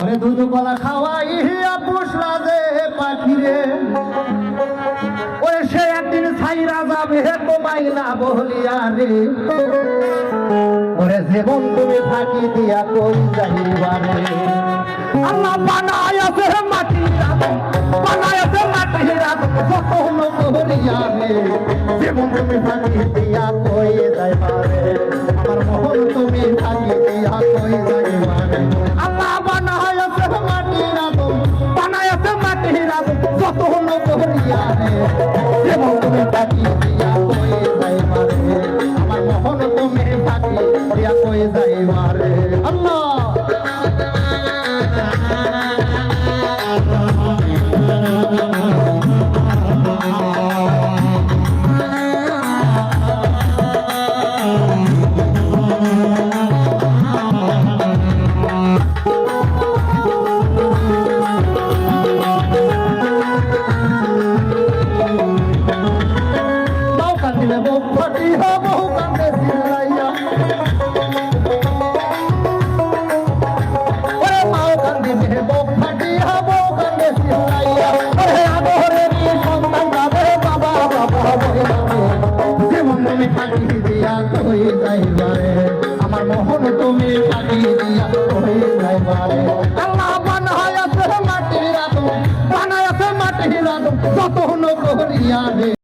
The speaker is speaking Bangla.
ওরে দুধ কলা খাওয়াইয়া পুষলা যে পাখিরে ওরে সে একদিন ছাইরা যাবে না বলিয়া রে। ওরে জীবন তুমি ফাঁকি দিয়া কই যাইবারে আল্লাহ বানায় আছে মাটি বানায় আছে মাটি কত করিয়া রে। জীবন তুমি ফাঁকি দিয়া কই কত করিয়া রে জীবন তুমি ফাঁকি দিয়া কই যাইবারে আমার মোহন তুমি থাকি দিয়া যাইবারে আল্লাহ আমার মোহন তুমি ফাটি দিয়া কই যাইবারে আল্লাহ বানায় আছে মাটির রাত বানায় আছে মাটির করিয়া রে